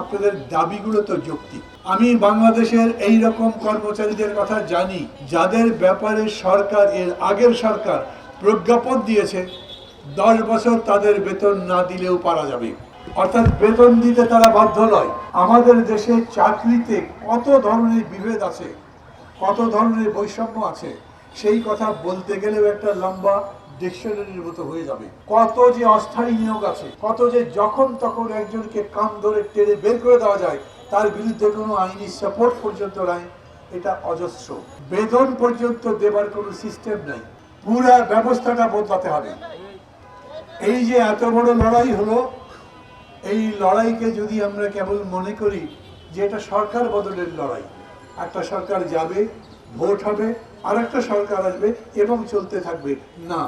আপনাদের দাবিগুলো তো যৌক্তিক। আমি বাংলাদেশের এই রকম কর্মচারীদের কথা জানি, যাদের ব্যাপারে সরকার, এর আগের সরকার প্রজ্ঞাপন দিয়েছে, দশ বছর তাদের বেতন না দিলেও পারা যাবে। অর্থাৎ বেতন দিতে তারা বাধ্য নয়। আমাদের দেশে চাকরিতে কত ধরনের বিভেদ আছে, কত ধরনের বৈষম্য আছে, সেই কথা বলতে গেলেও একটা লম্বা ডিকশনারির মতো হয়ে যাবে। কত যে অস্থায়ী নিয়োগ আছে, কত যে যখন তখন একজনকে কান ধরে টেনে বের করে দেওয়া যায়, তার বিরুদ্ধে কোনো আইনি সাপোর্ট পর্যন্ত নাই, এটা অজস্র। বেতন পর্যন্ত দেবার কোনো সিস্টেম নাই। পুরা ব্যবস্থাটা বদলাতে হবে। এই যে এত বড় লড়াই হলো, এই লড়াইকে যদি আমরা কেবল মনে করি যে এটা সরকার বদলের লড়াই, একটা সরকার যাবে, ভোট হবে আর একটা সরকার আসবে এবং চলতে থাকবে। না।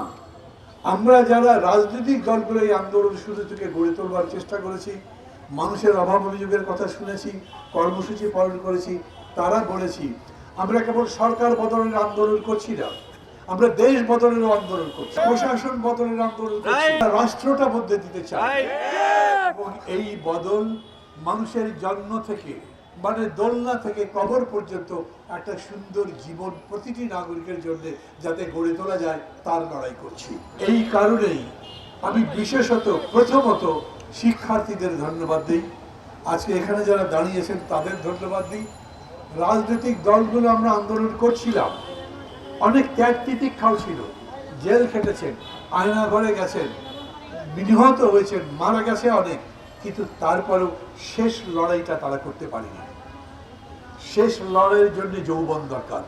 আমরা যারা রাজনৈতিক দলগুলো এই আন্দোলন শুরু থেকে গড়ে তোলবার চেষ্টা করেছি মানুষের অভাব অভিযোগের কথা শুনেছি কর্মসূচি পালন করেছি তারা বলেছি আমরা কেবল সরকার বদলের আন্দোলন করছি না আমরা দেশ বদলের আন্দোলন করছি প্রশাসন বদলের আন্দোলন করছি রাষ্ট্রটা বদলে দিতে চাই। এবং এই বদল মানুষের জন্ম থেকে মানে দোলনা থেকে কবর পর্যন্ত একটা সুন্দর জীবন প্রতিটি নাগরিকের জন্য যাতে গড়ে তোলা যায়, তার লড়াই করছি। এই কারণেই আমি বিশেষত প্রথমত শিক্ষার্থীদের ধন্যবাদ দিই। আজকে এখানে যারা দাঁড়িয়েছেন, তাদের ধন্যবাদ দিই। রাজনৈতিক দলগুলো আমরা আন্দোলন করছিলাম। অনেক ত্যাগ তিতিক্ষাও ছিল। জেল খেটেছেন আয়না ঘরে গেছেন, নিহত হয়েছেন, মারা গেছে অনেক। কিন্তু তারপরেও শেষ লড়াইটা তারা করতে পারেনি। শেষ লড়াইয়ের জন্য যৌবন দরকার।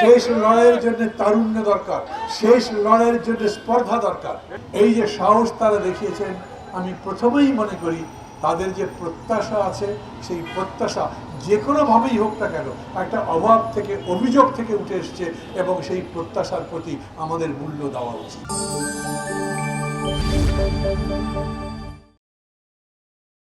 শেষ লড়াইয়ের জন্য তারুণ্য দরকার। শেষ লড়াইয়ের জন্য স্পর্ধা দরকার। এই যে সাহস তারা দেখিয়েছেন, আমি প্রথমেই মনে করি তাদের যে প্রত্যাশা আছে, সেই প্রত্যাশা যে কোনোভাবেই হোক না কেন, একটা অভাব থেকে, অভিযোগ থেকে উঠে এসছে এবং সেই প্রত্যাশার প্রতি আমাদের মূল্য দেওয়া উচিত।